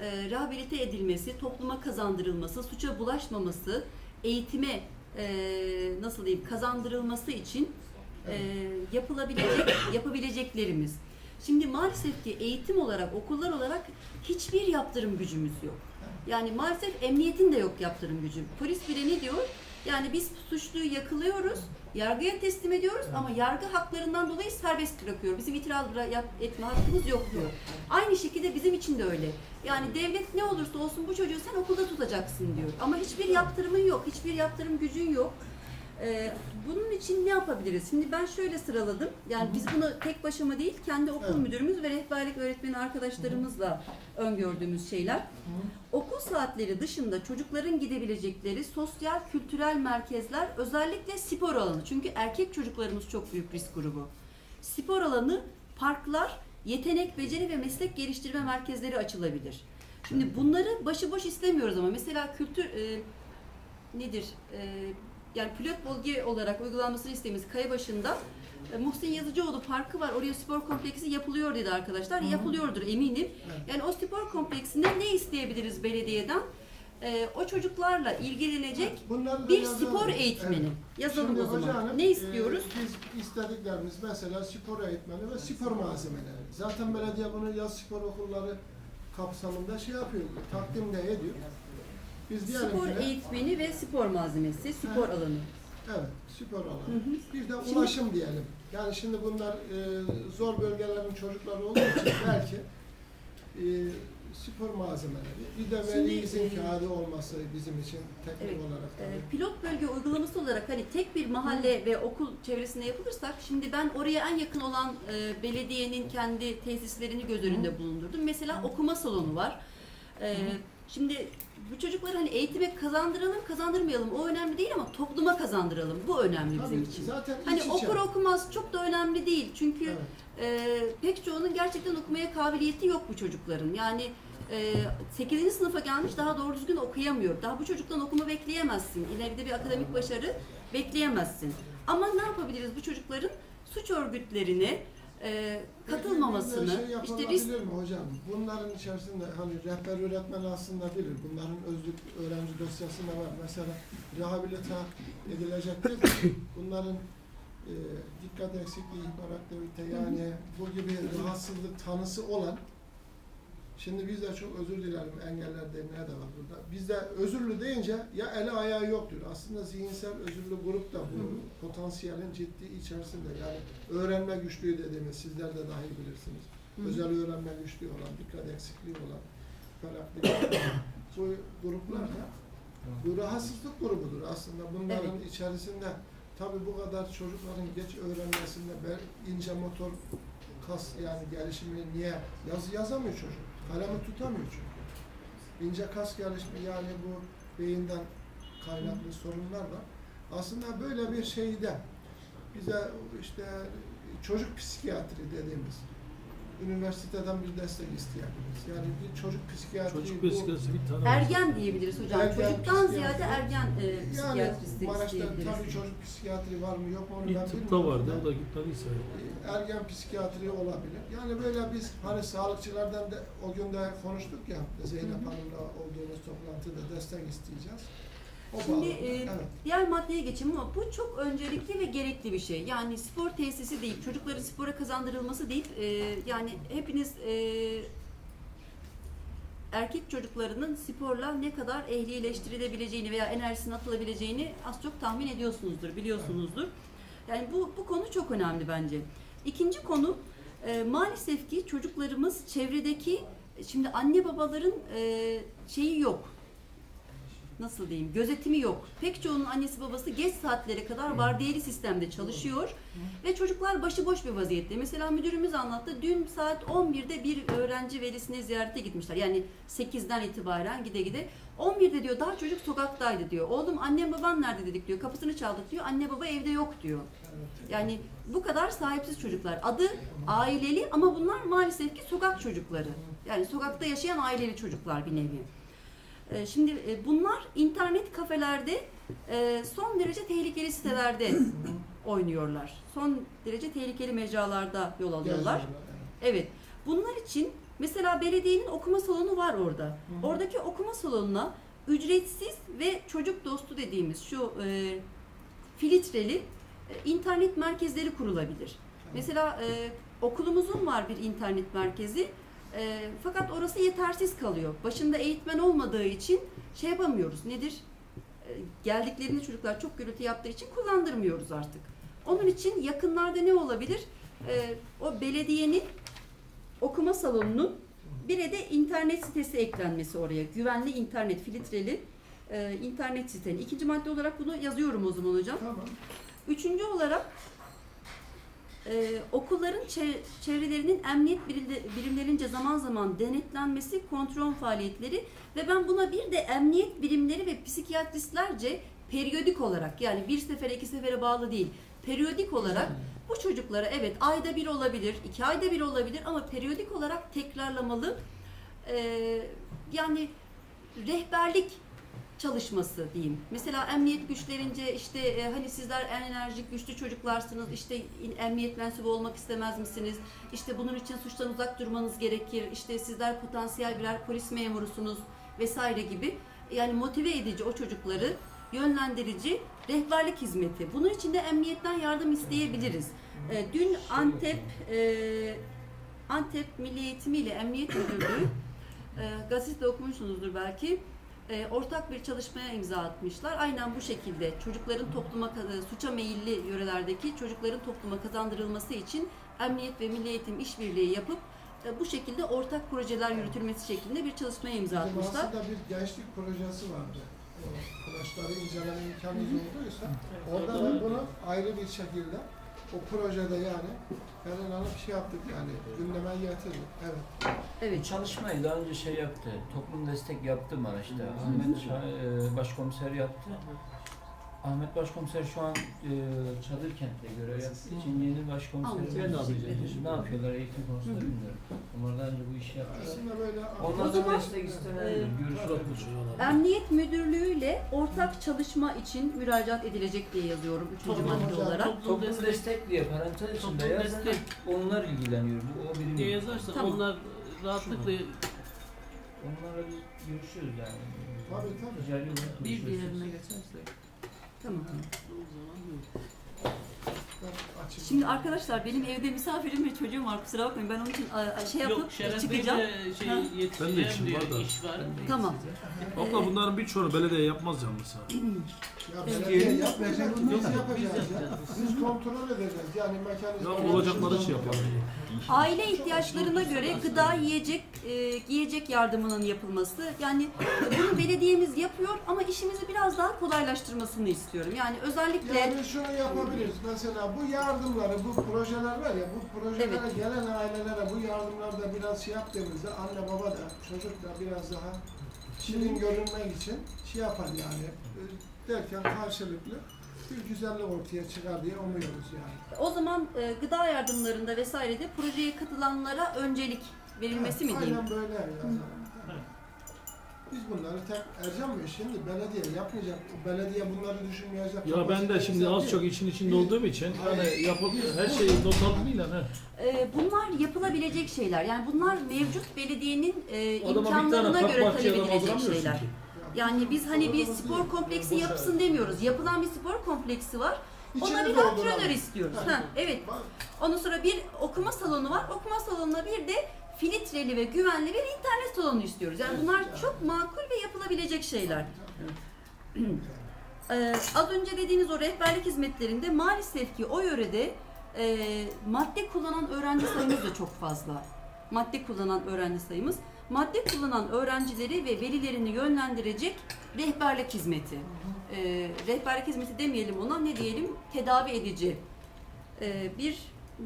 e, rehabilite edilmesi, topluma kazandırılması, suça bulaşmaması, eğitime e, nasıl diyeyim kazandırılması için e, yapılabilecek yapabileceklerimiz. Şimdi maalesef ki eğitim olarak, okullar olarak hiçbir yaptırım gücümüz yok. Yani maalesef emniyetin de yok yaptırım gücü. Polis bile ne diyor? Yani biz suçluyu yakalıyoruz, yargıya teslim ediyoruz ama yargı haklarından dolayı serbest bırakıyor. Bizim itiraz etme hakkımız yok diyor. Aynı şekilde bizim için de öyle. Yani devlet ne olursa olsun bu çocuğu sen okulda tutacaksın diyor. Ama hiçbir yaptırımın yok, hiçbir yaptırım gücün yok. Ee, bunun için ne yapabiliriz? Şimdi ben şöyle sıraladım. Yani biz bunu tek başıma değil, kendi okul Evet. müdürümüz ve rehberlik öğretmeni arkadaşlarımızla öngördüğümüz şeyler. Okul saatleri dışında çocukların gidebilecekleri sosyal kültürel merkezler özellikle spor alanı. Çünkü erkek çocuklarımız çok büyük risk grubu. Spor alanı, parklar, yetenek, beceri ve meslek geliştirme merkezleri açılabilir. Şimdi bunları başıboş istemiyoruz ama mesela kültür e, nedir? E, yani pilot bölge olarak uygulanmasını istediğimiz Kayabaşı'nda e, Muhsin Yazıcıoğlu Parkı var. Oraya spor kompleksi yapılıyor dedi arkadaşlar. Hı hı. Yapılıyordur eminim. Evet. Yani o spor kompleksinde ne isteyebiliriz belediyeden? E, o çocuklarla ilgilenecek Bunları bir yazalım. spor eğitmeni. Evet. Yazalım Şimdi o zaman. hanım, ne istiyoruz? e, biz istediklerimiz mesela spor eğitmeni ve spor malzemeleri. Zaten belediye bunu yaz spor okulları kapsamında şey yapıyor, takdim de ediyor. Biz diyelim spor ki eğitmeni ve spor malzemesi, spor alanı. Evet, spor alanı. Hı hı. Bir de Şimdi- ulaşım diyelim. Yani şimdi bunlar e, zor bölgelerin çocukları olduğu için belki e, spor malzemeleri, bir de veli izin e, kağıdı olması bizim için teknik Evet, olarak tabii. pilot bölge uygulaması olarak hani tek bir mahalle ve okul çevresinde yapılırsak şimdi ben oraya en yakın olan e, belediyenin kendi tesislerini göz önünde bulundurdum. Mesela okuma salonu var. Ee, şimdi bu çocukları hani eğitime kazandıralım, kazandırmayalım o önemli değil ama topluma kazandıralım. Bu önemli bizim Tabii, için. Zaten Hani iç içe. okur okumaz çok da önemli değil. Çünkü Evet. e, pek çoğunun gerçekten okumaya kabiliyeti yok bu çocukların. Yani e, 8. sınıfa gelmiş daha doğru düzgün okuyamıyor. Daha bu çocuktan okuma bekleyemezsin. İleride bir akademik başarı bekleyemezsin. Ama ne yapabiliriz bu çocukların suç örgütlerine e, katılmamasını, şey işte risk mi hocam? Bunların içerisinde hani rehber öğretmen aslında bilir. Bunların özlük öğrenci dosyasında var. Mesela rehabilite edilecektir. Bunların e, dikkat eksikliği, hiperaktivite yani bu gibi rahatsızlık tanısı olan Şimdi bizde çok özür dilerim engeller derneği de var burada. Bizde özürlü deyince ya eli ayağı yoktur. Aslında zihinsel özürlü grup da bu potansiyelin ciddi içerisinde. Yani öğrenme güçlüğü dediğimiz sizler de dahi bilirsiniz. Hı. Özel öğrenme güçlüğü olan, dikkat eksikliği olan, hiperaktivite olan bu gruplar da bu rahatsızlık grubudur aslında. Bunların içerisinde tabii bu kadar çocukların geç öğrenmesinde ince motor kas yani gelişimi niye yaz yazamıyor çocuk. Kalemi tutamıyor çünkü. İnce kas gelişimi yani bu beyinden kaynaklı sorunlar var. Aslında böyle bir şeyde bize işte çocuk psikiyatri dediğimiz üniversiteden bir destek isteyebiliriz. Yani bir çocuk psikiyatri Çocuk bu- psikiyatrisi bir tane ergen diyebiliriz hocam. Ergen Çocuktan ziyade ergen e, yani psikiyatristi Maraş'ta isteyebiliriz. tabii çocuk psikiyatri var mı yok mu onu Bir ben tıpta bilmiyorum vardı, da. o da gitmediyse. Ergen psikiyatri olabilir. Yani böyle biz hani sağlıkçılardan da o gün de konuştuk ya Zeynep. Hanım'la olduğumuz toplantıda destek isteyeceğiz. O Şimdi bağlamda, e, evet. diğer maddeye geçeyim ama bu çok öncelikli ve gerekli bir şey. Yani spor tesisi deyip çocukların spora kazandırılması deyip e, yani hepiniz e, erkek çocuklarının sporla ne kadar ehlileştirilebileceğini veya enerjisinin atılabileceğini az çok tahmin ediyorsunuzdur, biliyorsunuzdur. Yani bu, bu konu çok önemli bence. İkinci konu e, maalesef ki çocuklarımız çevredeki şimdi anne babaların e, şeyi yok nasıl diyeyim gözetimi yok. Pek çoğunun annesi babası geç saatlere kadar vardiyeli sistemde çalışıyor ve çocuklar başıboş bir vaziyette. Mesela müdürümüz anlattı. Dün saat 11'de bir öğrenci velisini ziyarete gitmişler. Yani 8'den itibaren gide gide. 11'de diyor daha çocuk sokaktaydı diyor. Oğlum annem baban nerede dedik diyor. Kapısını çaldık diyor. Anne baba evde yok diyor. Yani bu kadar sahipsiz çocuklar. Adı aileli ama bunlar maalesef ki sokak çocukları. Yani sokakta yaşayan aileli çocuklar bir nevi. Ee, Şimdi e, bunlar internet kafelerde e, son derece tehlikeli sitelerde oynuyorlar. Son derece tehlikeli mecralarda yol alıyorlar. Evet. Bunlar için Mesela belediyenin okuma salonu var orada. Oradaki okuma salonuna ücretsiz ve çocuk dostu dediğimiz şu e, filtreli internet merkezleri kurulabilir. Mesela e, okulumuzun var bir internet merkezi. E, fakat orası yetersiz kalıyor. Başında eğitmen olmadığı için şey yapamıyoruz. Nedir? E, geldiklerinde çocuklar çok gürültü yaptığı için kullandırmıyoruz artık. Onun için yakınlarda ne olabilir? E, o belediyenin okuma salonunun bir de internet sitesi eklenmesi oraya. Güvenli internet filtreli e, internet siteni. İkinci madde olarak bunu yazıyorum o zaman hocam. Tamam. Üçüncü olarak e, okulların çe- çevrelerinin emniyet birimle- birimlerince zaman zaman denetlenmesi, kontrol faaliyetleri ve ben buna bir de emniyet birimleri ve psikiyatristlerce periyodik olarak yani bir sefere iki sefere bağlı değil, periyodik olarak bu çocuklara evet ayda bir olabilir, iki ayda bir olabilir ama periyodik olarak tekrarlamalı. E, yani rehberlik çalışması diyeyim. Mesela emniyet güçlerince işte e, hani sizler en enerjik güçlü çocuklarsınız işte emniyet mensubu olmak istemez misiniz? İşte bunun için suçtan uzak durmanız gerekir. İşte sizler potansiyel birer polis memurusunuz vesaire gibi. Yani motive edici o çocukları yönlendirici rehberlik hizmeti. Bunun için de emniyetten yardım isteyebiliriz. E, dün Antep e, Antep Milli Eğitimi ile Emniyet Müdürlüğü e, gazetede okumuşsunuzdur belki e, ortak bir çalışmaya imza atmışlar. Aynen bu şekilde çocukların topluma ka- suça meyilli yörelerdeki çocukların topluma kazandırılması için Emniyet ve Milli Eğitim işbirliği yapıp e, bu şekilde ortak projeler yürütülmesi şeklinde bir çalışmaya imza atmışlar. aslında bir gençlik projesi vardı. O Kulaçları inceleme imkanınız olduysa orada da bunu ayrı bir şekilde o projede yani Pelin Hanım şey yaptık yani gündeme getirdik. Evet. Bu Evet. çalışmayı daha önce şey yaptı, toplum destek yaptı Maraş'ta. Ahmet Şah- e, Başkomiser yaptı. Ahmet Başkomiser şu an e, Çadır kentte görev yaptığı için yeni başkomiserimiz Teşekkür ne yapıyorlar eğitim konusunda bilmiyorum. Onlar daha önce bu işi yaptılar. Aslında böyle Onlar O da zaman, destek istemeler e, görüşürüz. Emniyet Müdürlüğü ile ortak çalışma için müracaat edilecek diye yazıyorum üçüncü Tamam madde hocam, olarak. Toplum Toplum destek destek diye parantez içinde Toplum yazın. destek. Onlar ilgileniyor. Bu o birim. diye yazarsan Tamam. onlar rahatlıkla Onlarla biz görüşüyoruz yani. Tabii, tabii. Ticari olarak bir görüşüyoruz. diğerine geçerse Tamam. o zaman yok. ben açık. Şimdi arkadaşlar benim evde misafirim ve çocuğum var kusura bakmayın ben onun için a- şey yapıp Yok Şeref çıkacağım. Bey'de şey Ha. Ben de işim diyor, var da. iş var. Tamam. Abla bunların birçoğunu belediye yapmaz yalnız ha. Ya Biz belediye yapmayacak biz yapacağız biz ya. yapacağız. Biz kontrol edeceğiz yani mekanizma. Ya olacakları şey yapalım. Aile ihtiyaçlarına göre gıda, yiyecek, e, giyecek yardımının yapılması. Yani bunu belediyemiz yapıyor ama işimizi biraz daha kolaylaştırmasını istiyorum. Yani özellikle Yani şunu yapabiliriz. Mesela bu yardımları, bu projeler var ya, bu projelere Evet. gelen ailelere bu yardımlarda biraz şey yaptığımızda anne baba da çocuk da biraz daha şirin görünmek için şey yapar yani. E, Derken karşılıklı bir güzellik ortaya çıkar diye umuyoruz yani. o zaman e, gıda yardımlarında vesairede projeye katılanlara öncelik verilmesi mi diyeyim? Aynen böyle yani. Bunları tek Ercan Bey şimdi belediye yapmayacak. Belediye bunları düşünmeyecek. Ya ben de şimdi az çok için içinde olduğum için yani yapıp her şeyi not almayla ne? E, bunlar yapılabilecek şeyler. Yani bunlar mevcut belediyenin e, imkanlarına göre talebilecek aldıramıyorsun şeyler. Yani biz hani bir spor kompleksi yapsın demiyoruz. Yapılan bir spor kompleksi var. Ona bir antrenör istiyoruz. Ha. Evet. Ondan sonra bir okuma salonu var. Okuma salonuna bir de filtreli ve güvenli bir internet salonu istiyoruz. Yani bunlar çok makul ve yapılabilecek şeyler. Ee, az önce dediğiniz o rehberlik hizmetlerinde maalesef ki o yörede e, madde kullanan öğrenci sayımız da çok fazla. Madde kullanan öğrenci sayımız. Madde kullanan öğrencileri ve velilerini yönlendirecek rehberlik hizmeti. Ee, rehberlik hizmeti demeyelim ona ne diyelim tedavi edici Ee, bir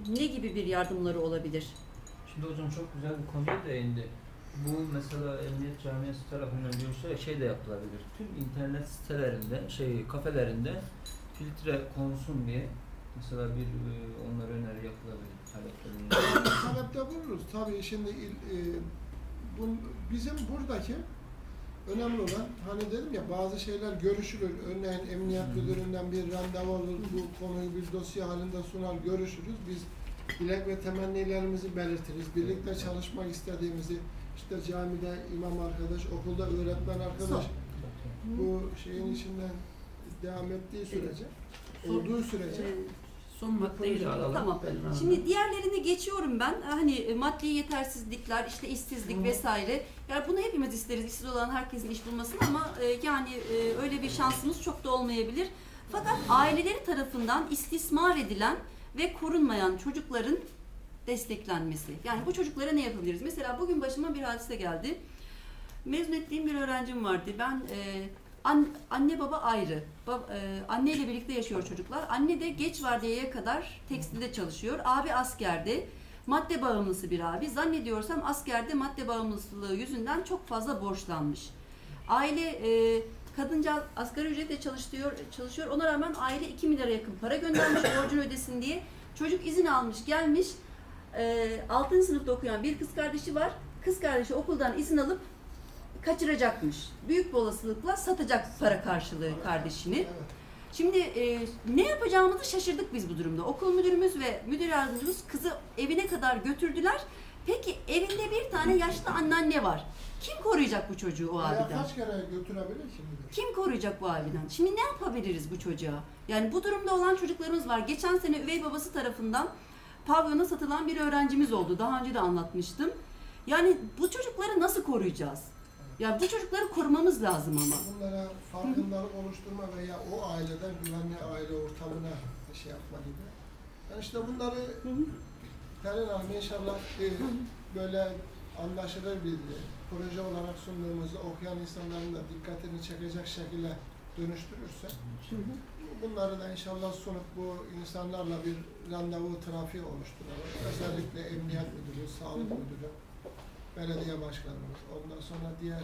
ne gibi bir yardımları olabilir? Şimdi hocam çok güzel bir konuya değindi. Bu mesela Emniyet Camiası tarafından görüşerek şey de yapılabilir. Tüm internet sitelerinde, şey kafelerinde filtre konsun diye mesela bir e, onlara öneri yapılabilir. taleplerinde. talepte buluruz. Tabii şimdi il- e, bu, bizim buradaki önemli olan hani dedim ya bazı şeyler görüşülür. Örneğin emniyet müdüründen bir randevu alır, bu konuyu bir dosya halinde sunar, görüşürüz. Biz dilek ve temennilerimizi belirtiriz. Birlikte çalışmak istediğimizi, işte camide imam arkadaş, okulda öğretmen arkadaş, bu şeyin içinden devam ettiği sürece, olduğu sürece Ee, Son maddeyi de alalım. Tamam. Şimdi diğerlerini geçiyorum ben. Hani e, maddi yetersizlikler, işte işsizlik Hı. vesaire. Yani bunu hepimiz isteriz. İşsiz olan herkesin iş bulmasını ama e, yani e, öyle bir şansımız çok da olmayabilir. Fakat aileleri tarafından istismar edilen ve korunmayan çocukların desteklenmesi. Yani bu çocuklara ne yapabiliriz? Mesela bugün başıma bir hadise geldi. Mezun ettiğim bir öğrencim vardı. Ben e, an- anne baba ayrı. Ba- e, anne ile birlikte yaşıyor çocuklar. Anne de geç vardiyaya kadar tekstilde çalışıyor. Abi askerde. Madde bağımlısı bir abi. Zannediyorsam askerde madde bağımlılığı yüzünden çok fazla borçlanmış. Aile e, kadınca asgari ücretle çalışıyor, çalışıyor. Ona rağmen aile 2 milyara yakın para göndermiş borcunu ödesin diye. Çocuk izin almış, gelmiş. E, 6. sınıfta okuyan bir kız kardeşi var. Kız kardeşi okuldan izin alıp kaçıracakmış. Büyük bir olasılıkla satacak para karşılığı kardeşini. evet, Şimdi e, ne yapacağımızı şaşırdık biz bu durumda. Okul müdürümüz ve müdür yardımcımız kızı evine kadar götürdüler. Peki evinde bir tane yaşlı anneanne var. Kim koruyacak bu çocuğu o abiden? kaç kere götürebilir ki müdür? Kim koruyacak bu abiden? Şimdi ne yapabiliriz bu çocuğa? Yani bu durumda olan çocuklarımız var. Geçen sene üvey babası tarafından pavyona satılan bir öğrencimiz oldu. Daha önce de anlatmıştım. Yani bu çocukları nasıl koruyacağız? Ya bu çocukları korumamız lazım ama. Bunlara farkındalık oluşturma veya o aileden güvenli aile ortamına şey yapma gibi. Yani işte bunları. Pelin Hanım inşallah e, böyle anlaşılır bir proje olarak sunduğumuzda okuyan insanların da dikkatini çekecek şekilde dönüştürürse bunları da inşallah sunup bu insanlarla bir randevu trafiği oluşturalım. Özellikle Emniyet Müdürü, Sağlık Müdürü, belediye başkanımız, ondan sonra diğer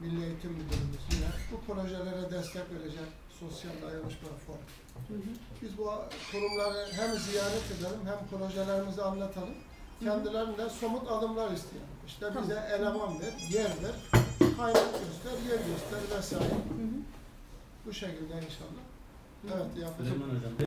Milli Eğitim Müdürümüz yine bu projelere destek verecek sosyal dayanışma formu. Biz bu kurumları hem ziyaret edelim hem projelerimizi anlatalım. Kendilerinde somut adımlar isteyelim. İşte bize eleman ver, yer ver, kaynak göster, yer göster vesaire. Hı hı. Bu şekilde inşallah. Evet yapacağım.